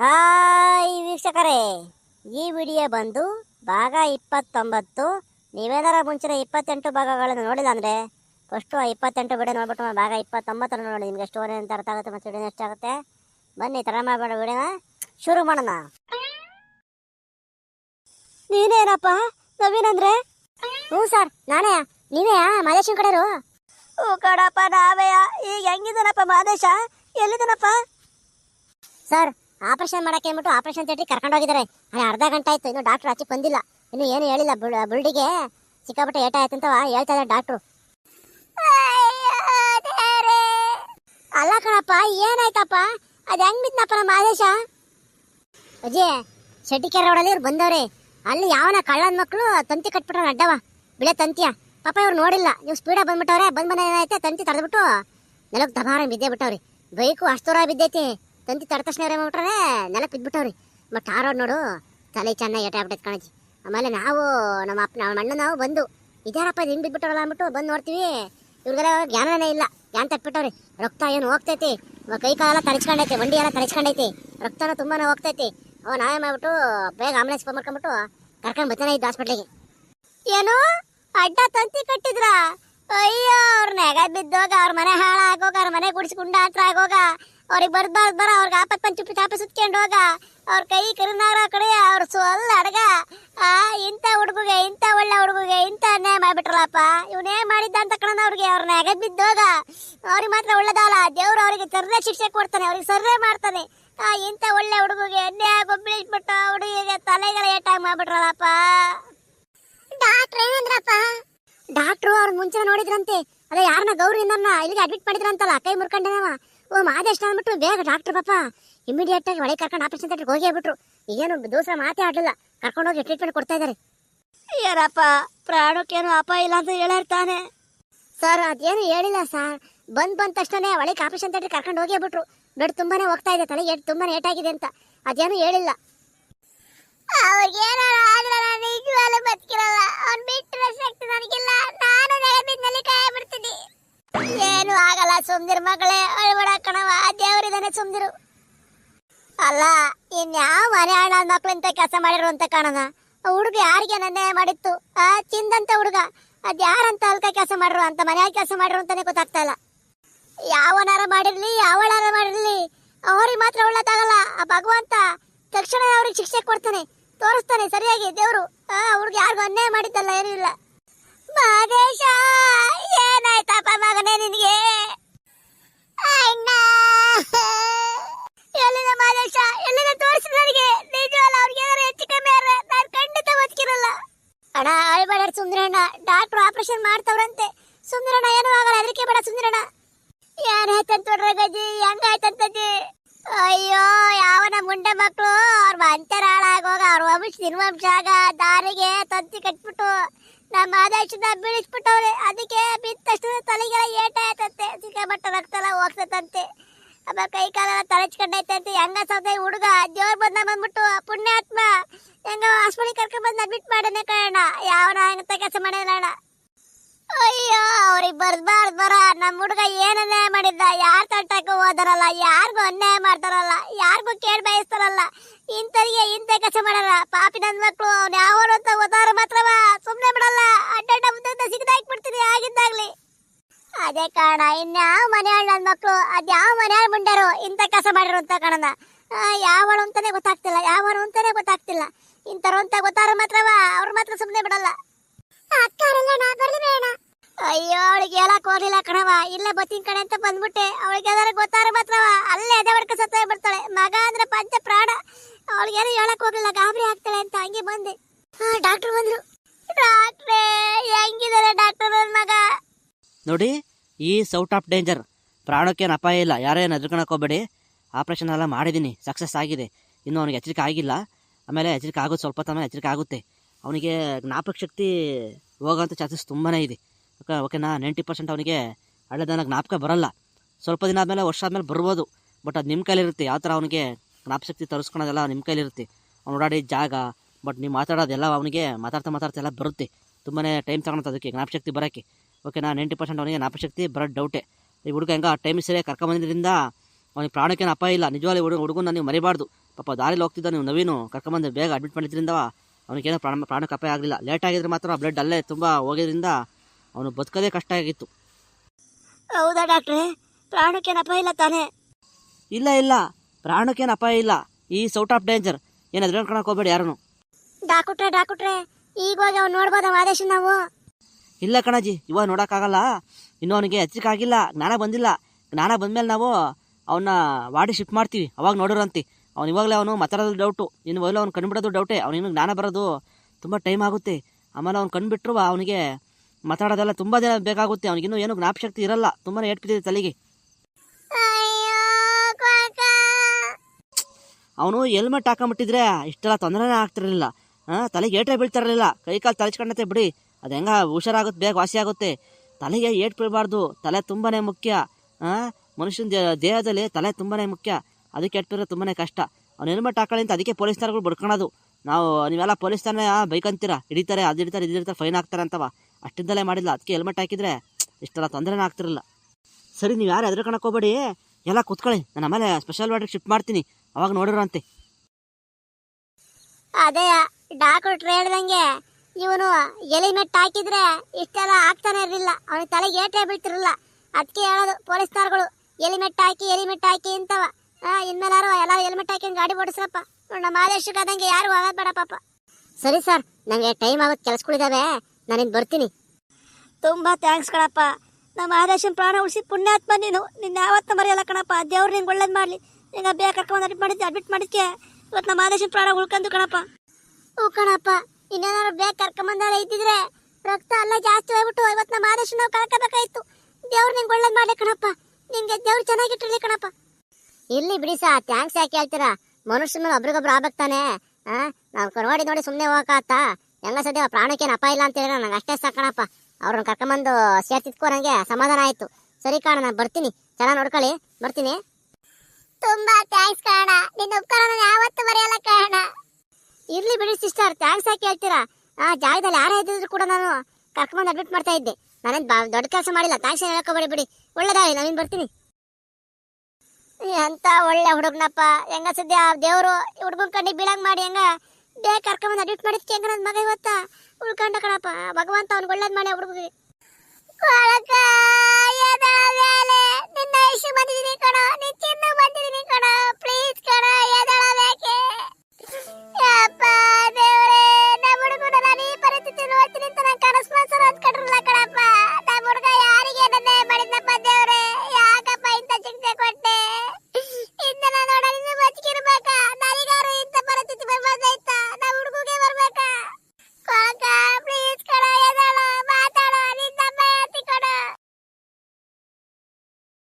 Hi ವೀಕ್ಷಕರೇ, ಈ video ಬಂದು ಭಾಗ ಇಪ್ಪತ್ತೊಂಬತ್ತು. ನೀವೇನಾರ ಮುಂಚಿನ ಇಪ್ಪತ್ತೆಂಟು ಭಾಗಗಳನ್ನು ನೋಡಿಲ್ಲ ಅಂದರೆ ಫಸ್ಟು ಆ ಇಪ್ಪತ್ತೆಂಟು ವಿಡಿಯೋ ನೋಡ್ಬಿಟ್ಟು ಭಾಗ ಇಪ್ಪತ್ತೊಂಬತ್ತನ್ನು ನೋಡಿ. ನಿಮಗೆ ಸ್ಟೋರಿ ಅಂತ ಅರ್ಥ ಆಗುತ್ತೆ ಮತ್ತು ವಿಡಿಯೋ ಎಷ್ಟಾಗುತ್ತೆ ಬನ್ನಿ ತರ ಮಾಡಬೇಡ ವಿಡಿಯೋನ. ಶುರು ಮಾಡೋಣ. ನೀನೇನಪ್ಪ? ನವೀನ್ ಅಂದ್ರೆ? ಹ್ಞೂ ಸರ್ ನಾನೇ ನೀವೇ ಮಾದೇಶನ್ ಕಡೆರು ಹ್ಞೂ ಕಡಪ್ಪ ನಾವೇ ಈಗ ಹೆಂಗಿದ್ದಾನಪ್ಪ ಮಹದೇಶ? ಎಲ್ಲಿದ್ದಾನಪ್ಪ? ಸರ್ ಆಪರೇಷನ್ ಮಾಡಕ್ಕೆ ಅಂದ್ಬಿಟ್ಟು ಆಪರೇಷನ್ ಥಿಯೇಟ್ರಿಗೆ ಕರ್ಕೊಂಡು ಹೋಗಿದ್ದಾರೆ. ಅಲ್ಲಿ ಅರ್ಧ ಗಂಟೆ ಆಯ್ತು, ಇನ್ನು ಡಾಕ್ಟರ್ ಆಚೆ ಬಂದಿಲ್ಲ. ಇನ್ನು ಏನು ಹೇಳಿಲ್ಲ, ಬುಲ್- ಬುಲ್ಡಿಗೆ ಸಿಕ್ಕಾಪಟ್ಟೆ ಏಟ ಆಯ್ತು ಅಂತ ಹೇಳ್ತಾ ಇದ್ದಾರೆ ಡಾಕ್ಟ್ರು. ಅಲ್ಲ ಕಣಪ್ಪ, ಏನಾಯ್ತಪ್ಪ? ಅದು ಹೆಂಗ್ ಬಿದ್ನಪ್ಪ ನಮ್ಮ ಆದೇಶ? ಅಜ್ಜಿ, ಶೆಟ್ಟಿಕೆರೆ ರೋಡಲ್ಲಿ ಇವ್ರು ಬಂದವ್ರೆ. ಅಲ್ಲಿ ಯಾವನ ಕಳ್ಳನ ಮಕ್ಕಳು ತಂತಿ ಕಟ್ಬಿಟ್ರ ಅಡ್ಡವ. ಬಿಳೆ ತಂತಿಯ. ಪಾಪ ಇವ್ರು ನೋಡಿಲ್ಲ. ನೀವು ಸ್ಪೀಡಾಗಿ ಬಂದ್ಬಿಟ್ಟವ್ರೆ. ಬಂದ್ ಬಂದ ಏನಾಯ್ತೆ, ತಂತಿ ತಡೆದ್ಬಿಟ್ಟು ನೆಲಕ್ಕೆ ದಬಾರ ಬಿದ್ದೇ ಬಿಟ್ಟವ್ರಿ. ಬೈಕು ಅಷ್ಟು ಬಿದ್ದೈತಿ. ತಂತಿ ತಡ ತಕ್ಷಣ ಮಾಡ್ಬಿಟ್ರೆ ನೆಲಕ್ಕೆ ಬಿದ್ಬಿಟ್ಟವ್ರಿ. ಬಟ್ ಆ ರೋಡ್ ನೋಡು, ತಲೆ ಚೆನ್ನಾಗಿ ಏಟ ಆಗ್ಬಿಟ್ಟೈತೆ ಕಣಜಿ ಆಮೇಲೆ ನಾವು, ನಮ್ಮ ಅಪ್ಪ, ನಮ್ಮ ಅಣ್ಣ ನಾವು ಬಂದು ಇದಾರಪ್ಪ ಇದು ಹಿಂಗೆ ಬಿದ್ಬಿಟ್ಟವಲ್ಲ ಅಂದ್ಬಿಟ್ಟು ಬಂದು ನೋಡ್ತೀವಿ. ಇವ್ರಿಗೆಲ್ಲ ಜ್ಞಾನನೇ ಇಲ್ಲ. ಜ್ಞಾನ ತಪ್ಪಿಬಿಟ್ಟವ್ರಿ ರಕ್ತ ಏನು ಹೋಗ್ತೈತಿ. ಕೈ ಕಾಲೆಲ್ಲ ತರಿಸ್ಕೊಂಡೈತಿ ಬಂಡಿ ಎಲ್ಲ ತರಿಸ್ಕೊಂಡೈತಿ. ರಕ್ತನ ತುಂಬಾನೇ ಹೋಗ್ತೈತಿ. ಅವ ನಾವೇ ಮಾಡ್ಬಿಟ್ಟು ಬೇಗ ಆಂಬುಲೆನ್ಸ್ ಫೋನ್ ಮಾಡ್ಕೊಂಡ್ಬಿಟ್ಟು ಕರ್ಕೊಂಡು ಬರ್ತಾನೆ ಇದ್ದ ಹಾಸ್ಪಿಟ್ಲಿಗೆ ಏನು? ಅಡ್ಡ ತಂತಿ ಕಟ್ಟಿದ್ರ? ಅಯ್ಯೋ, ಅವ್ರ ನೆಗ ಬಿದ್ದೋಗ, ಅವ್ರ ಮನೆ ಹಾಳಾಗೋಗ, ಅವ್ರ ಮನೆ ಗುಡಿಸ್ಕೊಂಡ ಹತ್ರ ಆಗೋಗ. ಅವ್ರಿಗೆ ಬರ್ಬಾರ್ದು ಬರ ಅವ್ರಿಗೆ ಆಪತ್ ಪಂಚು ಚಾಪ ಸುತ್ಕೊಂಡು ಹೋಗ. ಅವ್ರ ಕೈ ಕರುನಾರ ಕಡೆ ಅವ್ರ ಸೊಲ್ಲ ಅಡಗ. ಆ ಇಂಥ ಹುಡುಗಿಗೆ ಇಂಥ ಒಳ್ಳೆ ಹುಡುಗಗೆ ಇಂಥ ಅನ್ಯಾಯ ಮಾಡ್ಬಿಟ್ರಲ್ಲಪ್ಪ. ಇವನೇ ಮಾಡಿದ್ದ ಅಂತ ಕಣ ಅವ್ರಿಗೆ ಅವ್ರನ್ನ ನೆಗ ಬಿದ್ದೋಗ. ಅವ್ರಿಗೆ ಮಾತ್ರ ಒಳ್ಳೇದಲ್ಲ ದೇವ್ರು ಅವರಿಗೆ ಸರ್ರೆ ಶಿಕ್ಷೆ ಕೊಡ್ತಾನೆ ಅವ್ರಿಗೆ ಸರ್ರೆ ಮಾಡ್ತಾನೆ. ಆ ಇಂಥ ಒಳ್ಳೆ ಹುಡುಗಗೆ ಅನ್ಯಾಯ ಗೊಬ್ಬಳಿಸ್ಬಿಟ್ಟು ಹುಡುಗಿಗೆ ತಲೆಗೆಲ್ಲ ಏಟಾಗಿ ಮಾಡ್ಬಿಟ್ರಲ್ಲಪ್ಪ. ಡಾಕ್ಟ್ರ್ ಏನಂದ್ರಪ್ಪ ಡಾಕ್ಟ್ರು ಅವ್ರ ಮುಂಚೆ ನೋಡಿದ್ರಂತೆ. ಅದೇ ಯಾರನ್ನ ಗೌರಿ ಇಲ್ಲಿಗೆ ಅಡ್ಮಿಟ್ ಮಾಡಿದ್ರಂತಲ್ಲ ಕೈ ಮುರ್ಕೊಂಡೇನವ. ಓ ಮಾದೇಶ್ ಅಂದ್ಬಿಟ್ಟು ಬೇಗ ಡಾಕ್ಟರ್ ಪಾಪ. ಇಮಿಡಿಯೇಟ್ ಆಗಿ ಒಳಗೆ ಕರ್ಕೊಂಡು ಆಪರೇಷನ್ ಥಿಯೇಟರ್ಗೆ ಹೋಗಿ ಬಿಟ್ರು ಏನು ದೂಸರ ಮಾತೇ ಆಡಲಿಲ್ಲ. ಕರ್ಕೊಂಡು ಹೋಗಿ ಟ್ರೀಟ್ಮೆಂಟ್ ಕೊಡ್ತಾ ಇದ್ದಾರೆ. ಏನಪ್ಪ ಪ್ರಾಣಕ್ಕೇನು ಅಪಾಯ ಇಲ್ಲ ಅಂತ ಹೇಳಿರ್ತಾನೆ ಸರ್ ಅದೇನು ಹೇಳಿಲ್ಲ ಸರ್. ಬಂದ್ ಬಂದ ತಕ್ಷಣ ಒಳಗೆ ಆಪರೇಷನ್ ಥಿಯೇಟರ್ ಕರ್ಕೊಂಡು ಹೋಗಿ ಬಿಟ್ರು ಬ್ಲಡ್ ತುಂಬಾನೇ ಹೋಗ್ತಾ ಇದೆ ತಲೆಗೆ ತುಂಬಾನೇ ಏಟಾಗಿದೆ ಅಂತ. ಅದೇನು ಹೇಳಿಲ್ಲ. ಅವ್ರಿಗೇನಾರ ಆದ್ರೆ ನಾನು ನಿಜವಾಗ್ಲೂ ಬದುಕಿರಲ್ಲ. ಅವ್ನ್ ಬಿಟ್ಟರೆ ಶಕ್ತಿ ನನಗಿಲ್ಲ. ನಾನು ನೆಲಬಿದ್ದಲ್ಲಿ ಕಾಯ ಬಿಡ್ತೀನಿ ಏನು ಆಗಲ್ಲ ಸುಮ್ದಿರು ಮಗಳೇ. ಅಳ್ಬೇಡ ಕಣವ ದೇವರಿದಾನೆ ಸುಮ್ದಿರು ಅಲ್ಲ, ಇನ್ಯಾವ ಮನೆ ಹಣ ಮಕ್ಳಿಂತ ಕೆಲಸ ಮಾಡಿರು ಅಂತ ಹುಡುಗ ಯಾರಿಗೆ ಅನ್ಯಾಯ ಮಾಡಿತ್ತು? ಆ ಚಿಂದಂತ ಹುಡುಗ. ಅದ್ ಯಾರಂತ ಅಲ್ಕ ಕೆಲಸ ಮಾಡ್ರು ಅಂತ ಮನೆಯಾಗ ಕೆಲಸ ಮಾಡ್ರು ಅಂತಾನೆ ಗೊತ್ತಾಗ್ತಾ ಇಲ್ಲ. ಯಾವನಾರ ಮಾಡಿರ್ಲಿ, ಯಾವಳಾರ ಮಾಡಿರ್ಲಿ. ಅವ್ರಿಗೆ ಮಾತ್ರ ಒಳ್ಳೆದಾಗಲ್ಲ. ಆ ಭಗವಂತ ತಕ್ಷಣ ಅವ್ರಿಗೆ ಶಿಕ್ಷೆ ಕೊಡ್ತಾನೆ. ತೋರಿಸ್ತಾನೆ ಸರಿಯಾಗಿ ದೇವ್ರು. ಆ ಹುಡುಗ ಯಾರಿಗೂ ಅನ್ಯಾಯ ಮಾಡಿದ್ದಲ್ಲ, ಏನೂ ಇಲ್ಲ. ಮಾದೇಶ ಏನಾಯ್ತಪ್ಪ ಮಗನೇ ನಿನಗೆ? ಅಣ್ಣ! ಎಲ್ಲಿನ ಮಾದೇಶ ಎಲ್ಲಿನ ತೋರಿಸಿದ ನನಗೆ? ನಿಜವಲ್ಲ ಅವ್ರಿಗೆ ಏನಾರು ಹೆಚ್ಚು ಕಮ್ಮಿ ಆದ್ರೆ ನಾನು ಖಂಡಿತ ಬದುಕಿರಲ್ಲ. ಅಣ್ಣ ಅಳ್ಬೇಡ ಸುಂದರಣ್ಣ. Doctor operation ಮಾಡ್ತವ್ರಂತೆ. ಸುಂದರಣ್ಣ, ಏನೂ ಆಗಲ್ಲ. ಅದಕ್ಕೆ ಬೇಡ ಸುಂದರಣ್ಣ. ಏನಾಯ್ತಂತ ನೋಡ್ರಿ ಗಜ್ಜಿ? ಹೆಂಗಾಯ್ತಂತಜ್ಜಿ ಅಯ್ಯೋ, ಯಾವನ ಮುಂಡೆ ಮಕ್ಕಳು ಅವ್ರ ಅಂತಾರ ವಂಶ ನಿರ್ವಂಶ ಆಗ ದಾರಿಗೆ ತಂತಿ ಕಟ್ಬಿಟ್ಟು ನಮ್ಮ ಆದೇಶದ ಬೀಳಿಸ್ಬಿಟ್ಟವ್ರೆ. ಅದಕ್ಕೆ ಬಿದ್ದ ತಕ್ಷಣ ತಲೆಗೆಲ್ಲ ಏಟ ಆಯ್ತಂತೆ. ಸಿಕ್ಕಾಪಟ್ಟ ರಕ್ತ ಎಲ್ಲ ಹೋಗ್ತದಂತೆ ಆಮೇಲೆ ಕೈ ಕಾಲೆಲ್ಲ ಅಂತ ಹೆಂಗ ಸೌದೆ ಹುಡುಗ, ದೇವ್ರ ಬಂದ ಬಂದ್ಬಿಟ್ಟು ಪುಣ್ಯಾತ್ಮ. ಹೆಂಗ ಹಾಸ್ಪಿಟಲ್ ಕರ್ಕೊಂಡ್ ಬಂದು ಅಡ್ಮಿಟ್ ಮಾಡನೆ ಕಾರಣ ಯಾವನ ಹೆಂಗ ಕೆಲಸ ಅಣ್ಣ. ಅಯ್ಯೋ, ಅವ್ರಿಗೆ ಬರ್ಬಾರ್ದು ಬರ. ನಮ್ಮ ಹುಡುಗ ಏನನ್ನೇ ಮಾಡಿದ್ದ? ಯಾರು ತಟ್ಟಕ್ಕೆ ಹೋದಾರಲ್ಲ? ಯಾರಿಗೂ ಅನ್ಯಾಯ ಮಾಡ್ತಾರಲ್ಲ? ಯಾರಿಗೂ ಕೇಳಿ ಬಯಸ್ತಾರಲ್ಲ? ಇಂಥವ್ರಿಗೆ ಇಂಥ ಕೆಲಸ ಮಾಡಾರ ಪಾಪಿ ನನ್ನ ಮಕ್ಕಳು ಅವ್ನು ಯಾವನು ಅಂತ ಗೊತ್ತಾರ ಮಾತ್ರವ? ಸುಮ್ನೆ ಬಿಡಲ್ಲ. ಅಡ್ಡಡ್ಡ ಮುಂದೆ ಸಿಗದಾಕ್ಬಿಡ್ತೀನಿ ಆಗಿದ್ದಾಗ್ಲಿ. ಅದೇ ಕಾರಣ ಇನ್ಯಾವ ಮನೆ ನನ್ನ ಮಕ್ಕಳು ಅದ್ಯಾವ ಮನೆ ಮುಂಡ್ಯಾರು ಇಂಥ ಕೆಲಸ ಮಾಡಿರು ಅಂತ ಕಾರಣ ಯಾವಳು ಅಂತಾನೆ ಗೊತ್ತಾಗ್ತಿಲ್ಲ. ಯಾವಳು ಅಂತಾನೆ ಗೊತ್ತಾಗ್ತಿಲ್ಲ. ಇಂತರು ಅಂತ ಗೊತ್ತಾರ ಮಾತ್ರವ? ಅವ್ರು ಮಾತ್ರ ಸುಮ್ನೆ ಬಿಡಲ್ಲ. ಅಯ್ಯೋ ಅವಳಿಗೆ ಹೇಳಕ್ ಹೋಗ್ಲಿಲ್ಲ ಕಣವ ಇಲ್ಲೇ ಬತ್ತಿನ ಕಡೆ ಅಂತ ಬಂದ್ಬಿಟ್ಟೆ. ಅವಳಿಗೆ ಯಾವ್ದಾರ ಗೊತ್ತಾರ ಮಾತ್ರವ? ಅಲ್ಲೇ ಅದೇ ಹೊಡ್ಕ ಸತ್ತ ಬಿಡ್ತಾಳೆ ಮಗ ಅಂದ್ರೆ ಪಂಚ ಪ್ರಾಣ ಅವಳಿಗೇನು ಹೇಳಕ್ ಹೋಗಲಿಲ್ಲ, ಗಾಬರಿ ಆಗ್ತಾಳೆ ಅಂತ ಹಂಗೆ ಬಂದೆ. ಡಾಕ್ಟರ್ ಬಂದ್ರು. ಡಾಕ್ಟ್ರೇ ಹೆಂಗಿದಾರೆ ಡಾಕ್ಟರ್ ಮಗ? ನೋಡಿ, ಈ ಸೌಟ್ ಆಫ್ ಡೇಂಜರ್. ಪ್ರಾಣಕ್ಕೇನು ಅಪಾಯ ಇಲ್ಲ ಯಾರೇನು ಹೆದರ್ಕೊಳಕ್ಕೆ ಹೋಗ್ಬೇಡಿ. ಆಪ್ರೇಷನ್ ಎಲ್ಲ ಮಾಡಿದ್ದೀನಿ ಸಕ್ಸಸ್ ಆಗಿದೆ. ಇನ್ನು ಅವನಿಗೆ ಎಚ್ಚರಿಕೆ ಆಗಿಲ್ಲ. ಆಮೇಲೆ ಎಚ್ಚರಿಕೆ ಆಗೋದು ಸ್ವಲ್ಪ ತಮ್ಮ ಎಚ್ಚರಿಕೆ ಆಗುತ್ತೆ. ಅವನಿಗೆ ಜ್ಞಾಪಕ ಶಕ್ತಿ ಹೋಗೋಂಥ ಚಾನ್ಸಸ್ ತುಂಬಾ ಇದೆ. ಓಕೆ, ಓಕೆನಾ? ನೈಂಟಿ ಪರ್ಸೆಂಟ್ ಅವನಿಗೆ ಹಳೆದನ ಜ್ಞಾಪಕ ಬರಲ್ಲ. ಸ್ವಲ್ಪ ದಿನ ಆದಮೇಲೆ, ವರ್ಷ ಆದಮೇಲೆ ಬರ್ಬೋದು. ಬಟ್ ಅದು ನಿಮ್ಮ ಕೈಲಿರುತ್ತೆ ಯಾವ ಥರ ಅವನಿಗೆ ಜ್ಞಾಪಶಕ್ತಿ ತರಿಸ್ಕೊಳೋದೆಲ್ಲ ನಿಮ್ಮ ಕೈಲಿರುತ್ತೆ. ಅವ್ನು ಓಡಾಡಿ ಜಾಗ ಬಟ್ ನೀವು ಮಾತಾಡೋದೆಲ್ಲ ಅವನಿಗೆ ಮಾತಾಡ್ತಾ ಮಾತಾಡ್ತಾ ಎಲ್ಲ ಬರುತ್ತೆ. ತುಂಬಾ ಟೈಮ್ ತಗೊಳುತ್ತೆ ಅದಕ್ಕೆ ಜ್ಞಾಪಶಕ್ತಿ ಬರೋಕ್ಕೆ. ಓಕೆನಾ ನೈಂಟಿ ಪರ್ಸೆಂಟ್ ಅವನಿಗೆ ಜ್ಞಾಪಶಕ್ತಿ ಬರೋದು ಡೌಟೆ ಈ ಹುಡುಗ ಹೆಂಗೆ ಟೈಮ್ ಸರಿಯಾಗಿ ಕರ್ಕೊಂಬಂದಿದ್ದರಿಂದ ಅವನಿಗೆ ಪ್ರಾಣಕ್ಕೇನು ಅಪಾಯ ಇಲ್ಲ. ನಿಜವಾಗ್ಲೂ ಹುಡುಗ ಹುಡುಗನ ನೀವು ಮರಿಬಾರ್ದು. ಪಾಪ ದಾರಿಲಿ ಹೋಗ್ತಿದ್ದ ನೀವು ನವೀನು. ಕರ್ಕೊಂಬಂದು ಬೇಗ ಅಡ್ಮಿಟ್ ಮಾಡಿದ್ರಿಂದ ಅವನಿಗೇನೋ ಪ್ರಾಣ ಪ್ರಾಣಕ್ಕೆ ಅಪಾಯ ಆಗಲಿಲ್ಲ. ಲೇಟ್ ಆಗಿದ್ರೆ ಮಾತ್ರ ಬ್ಲಡ್ ಅಲ್ಲೇ ತುಂಬ ಹೋಗಿದ್ರಿಂದ ಅವನು ಬದುಕೋದೇ ಕಷ್ಟ ಆಗಿತ್ತು. ಹೌದಾ ಡಾಕ್ಟ್ರೆ? ಅಪಾಯ ಇಲ್ಲ ತಾನೇ? ಇಲ್ಲ ಇಲ್ಲ. ಪ್ರಾಣಕ್ಕೇನು ಅಪಾಯ ಇಲ್ಲ. ಈ ಸೌಟ್ ಆಫ್ ಡೇಂಜರ್. ಏನು ಎದ್ರಣ್ಕೊಳಕ್ಕೆ ಹೋಗ್ಬೇಡಿ ಯಾರನ್ನು ಡಾಕುಟ್ರೆ ಡಾಕುಟ್ರೆ ಈಗ ಹೋಗಿ ಅವ್ನು ನೋಡ್ಬೋದು ಆದೇಶ ನಾವು. ಇಲ್ಲ ಕಣಜಿ ಇವಾಗ ನೋಡೋಕ್ಕಾಗಲ್ಲ. ಇನ್ನೂ ಅವನಿಗೆ ಎಚ್ಚರಿಕೆ ಆಗಿಲ್ಲ ಜ್ಞಾನ ಬಂದಿಲ್ಲ. ಜ್ಞಾನ ಬಂದಮೇಲೆ ನಾವು ಅವನ್ನ ವಾಡಿ ಶಿಫ್ಟ್ ಮಾಡ್ತೀವಿ ಅವಾಗ ನೋಡೋರಂತೆ. ಅವ್ನು ಇವಾಗಲೇ ಅವನು ಮಾತಾಡೋದು ಡೌಟು ಇನ್ನು ಮೊದಲು ಅವ್ನು ಕಂಡುಬಿಡೋದು ಡೌಟೇ ಅವನಿನ್ನು ಜ್ಞಾನ ಬರೋದು ತುಂಬ ಟೈಮ್ ಆಗುತ್ತೆ. ಆಮೇಲೆ ಅವ್ನು ಕಂಡುಬಿಟ್ರು ಅವನಿಗೆ ಮಾತಾಡೋದೆಲ್ಲ ತುಂಬ ದಿನ ಬೇಕಾಗುತ್ತೆ. ಅವನಿಗಿನ್ನೂ ಏನು ಜ್ಞಾಪಶಕ್ತಿ ಇರಲ್ಲ. ತುಂಬಾ ಏಟ್ಬಿದ್ದಿದೆ ತಲೆಗೆ. ಅವನು ಹೆಲ್ಮೆಟ್ ಹಾಕೊಂಬಿಟ್ಟಿದ್ರೆ ಇಷ್ಟೆಲ್ಲ ತೊಂದರೆನೇ ಆಗ್ತಿರಲಿಲ್ಲ. ತಲೆಗೆ ಏಟೇ ಬೀಳ್ತಿರಲಿಲ್ಲ. ಕೈ ಕಾಲು ತಲೆಚ್ಕೊಂಡತ್ತೆ ಬಿಡಿ. ಅದು ಹೆಂಗ ಹುಷಾರಾಗುತ್ತೆ, ಬೇಗ ವಾಸಿ ಆಗುತ್ತೆ. ತಲೆಗೆ ಏಟ್ ಬೀಳಬಾರ್ದು. ತಲೆ ತುಂಬಾ ಮುಖ್ಯ. ಮನುಷ್ಯನ ದೇಹದಲ್ಲಿ ತಲೆ ತುಂಬಾ ಮುಖ್ಯ. ಅದಕ್ಕೆ ಏಟ್ ಬೀರೋದು ತುಂಬಾ ಕಷ್ಟ. ಅವ್ನು ಹೆಲ್ಮೆಟ್ ಹಾಕೊಳ್ಳಿ ಅಂತ ಅದಕ್ಕೆ ಪೊಲೀಸ್ ಥರಗಳು ಬಡ್ಕೊಳೋದು. ನಾವು, ನೀವೆಲ್ಲ ಪೊಲೀಸ್ತಾನೆ ಬೈಕ್ ಅಂತೀರ? ಹಿಡಿತಾರೆ, ಅದು ಹಿಡಿತಾರೆ, ಇದು ಹಿಡಿತಾರೆ, ಫೈನ್ ಹಾಕ್ತಾರೆ ಅಂತವ. ಅಷ್ಟಿಂದಲೇ ಮಾಡಿಲ್ಲ. ಅದಕ್ಕೆ ಹೆಲ್ಮೆಟ್ ಹಾಕಿದ್ರೆ ಇಷ್ಟೆಲ್ಲ ತೊಂದರೆನೇ ಆಗ್ತಿರಲಿಲ್ಲ. ಸರಿ, ನೀವು ಯಾರು ಎದ್ರಕಣಕ್ಕೆ ಹೋಗ್ಬೇಡಿ. ಎಲ್ಲ ಕೂತ್ಕೊಳ್ಳಿ. ನಾನು ಆಮೇಲೆ ಸ್ಪೆಷಲ್ ವಾರ್ಡ್ರಿಗೆ ಶಿಫ್ಟ್ ಮಾಡ್ತೀನಿ. ಅವಾಗ ನೋಡಿರಂತೆ ಅದೇ ಡಾಕ್ಟ್ರ್ ಹೇಳ್ದಂಗೆ ಇವನು ಎಲಿಮೆಟ್ ಹಾಕಿದ್ರೆ ಇಷ್ಟೆಲ್ಲ ಆಗ್ತಾನೆ ಇರಲಿಲ್ಲ. ಅವನ ತಲೆಗೆ ಏಟೇ ಬೀಳ್ತಿರಲಿಲ್ಲ. ಅದಕ್ಕೆ ಹೇಳೋದು ಪೊಲೀಸ್ನವ್ರುಗಳು ಎಲಿಮೆಟ್ ಹಾಕಿ ಎಲಿಮೆಟ್ ಹಾಕಿ ಅಂತವ. ಆ, ಇನ್ಮೇಲಾರು ಎಲ್ಲ ಹೆಲ್ಮೆಟ್ ಹಾಕಿ ಗಾಡಿ ಓಡಿಸ್ರಪ್ಪ ನೋಡ್ ನಮ್ಮ ಆದೇಶಕ್ಕೆ ಆದಂಗೆ ಯಾರು ಆಗೋದು ಬೇಡ ಪಾಪ. ಸರಿ ಸರ್ ನನಗೆ ಟೈಮ್ ಆಗೋದು ಕೆಲಸಗಳಿದಾವೆ ನಾನಿನ್ ಬರ್ತೀನಿ. ತುಂಬಾ ಥ್ಯಾಂಕ್ಸ್ ಕಣಪ್ಪ. ನಮ್ಮ ಆದೇಶನ್ ಪ್ರಾಣ ಉಳಿಸಿ ಪುಣ್ಯಾತ್ಮ ನೀನು. ನಿನ್ನ ಯಾವತ್ತ ಮರೆಯಲ್ಲ ಕಣಪ್ಪ. ದೇವ್ರು ನಿಂಗೆ ಒಳ್ಳೇದು ಮಾಡಲಿ. ನಿಂಗೆ ಬೇಗ ಕರ್ಕೊಂಡು ಅಡ್ಮಿಟ್ ಮಾಡಿದ್ದೆ ಅಡ್ಮಿಟ್ ಮಾಡಿದ್ಕೆ? ಇವತ್ತು ನಮ್ಮ ಆದೇಶ ಪ್ರಾಣ ಉಳ್ಕಂದು ಕಣಪ್ಪ. ಓ ಕಣಪ್ಪ ಇನ್ನೇನಾದ್ರು ಬೇಗ ಕರ್ಕೊಂಬಂದಾಳೆ ಇದ್ದಿದ್ರೆ ರಕ್ತ ಎಲ್ಲ ಜಾಸ್ತಿ ಹೋಗ್ಬಿಟ್ಟು ಇವತ್ತು ನಮ್ಮ ಆದೇಶ ನಾವು ಕಳ್ಕೋಬೇಕಾಯ್ತು. ದೇವ್ರು ನಿಂಗೆ ಒಳ್ಳೇದು ಮಾಡಲಿ ಕಣಪ್ಪ. ನಿಂಗೆ ದೇವ್ರು ಚೆನ್ನಾಗಿಟ್ಟಿರ್ಲಿ ಕಣಪ್ಪ. ಇಲ್ಲಿ ಬಿಡಿ ಸಾ ಥ್ಯಾಂಕ್ಸ್ ಯಾಕೆ ಹೇಳ್ತೀರಾ? ಮನುಷ್ಯ ಮೇಲೆ ಒಬ್ರಿಗೊಬ್ರು ಆಗ್ಬೇಕಾನೆ ಆ ನಾವು ನೋಡಿ ನೋಡಿ ಸುಮ್ಮನೆ ಹೋಗಕ್ಕಾತ ಹೆಂಗ ಸದ್ಯ ಪ್ರಾಣಕ್ಕೇನು ಅಪಾಯ ಇಲ್ಲ ಅಂತ ಹೇಳಿ ನಂಗೆ ಅಷ್ಟೇ ಸಾಕಣಪ್ಪ ಅವ್ರನ್ನ ಕರ್ಕೊಂಬಂದು ಸೇರ್ತಿದ್ಕೋ ನನಗೆ ಸಮಾಧಾನ ಆಯಿತು. ಸರಿ ಕಾಣ ನಾನು ಬರ್ತೀನಿ. ಚೆನ್ನಾಗಿ ನೋಡ್ಕೊಳ್ಳಿ. ಬರ್ತೀನಿ. ತುಂಬಾ ಥ್ಯಾಂಕ್ಸ್ ಕಾರಣ ನಿನ್ನ ಉಪಕಾರ ನಾನು ಯಾವತ್ತೂ ಮರೆಯಲ್ಲ ಕಾರಣ ಇರ್ಲಿ ಬಿಡಿ ಸಿಸ್ಟರ್ ಥ್ಯಾಂಕ್ಸ್ ಯಾಕೆ ಹೇಳ್ತೀರಾ ಆ ಜಾಗದಲ್ಲಿ ಯಾರೇ ಇದ್ದಿದ್ರು ಕೂಡ ನಾನು ಕರ್ಕೊಂಡು ಅಡ್ಮಿಟ್ ಮಾಡ್ತಾ ಇದ್ದೆ. ನಾನೇನು ದೊಡ್ಡ ಕೆಲಸ ಮಾಡಿಲ್ಲ. ಥ್ಯಾಂಕ್ಸ್ ಹೇಳ್ಕೊಬೇಡಿ ಬಿಡಿ. ಒಳ್ಳೇದಾಗಲಿ ನಾವೇನು ಬರ್ತೀನಿ. ಎಂತ ಒಳ್ಳೆ ಹುಡುಗನಪ್ಪ. ಹೆಂಗ ಸದ್ಯ ದೇವರು? ಹುಡುಗನ ಕಣ್ಣಿಗೆ ಬೀಳಂಗ್ ಮಾಡಿ ಹೆಂಗ? ಬೇ ಕರ್ಕೊಂಬಂದು ಅಡ್ಮಿಟ್ ಮಾಡಿದ್ಕೆ ಹೆಂಗ ನನ್ನ ಮಗ ಇವತ್ತ? ಉಳ್ಕೊಂಡ ಕಣಪ್ಪ. ಭಗವಂತ ಅವ್ನಿಗೆ ಒಳ್ಳೇದು ಮಾಡಿ ಹುಡುಗಿಗೆ ಮೇಲೆ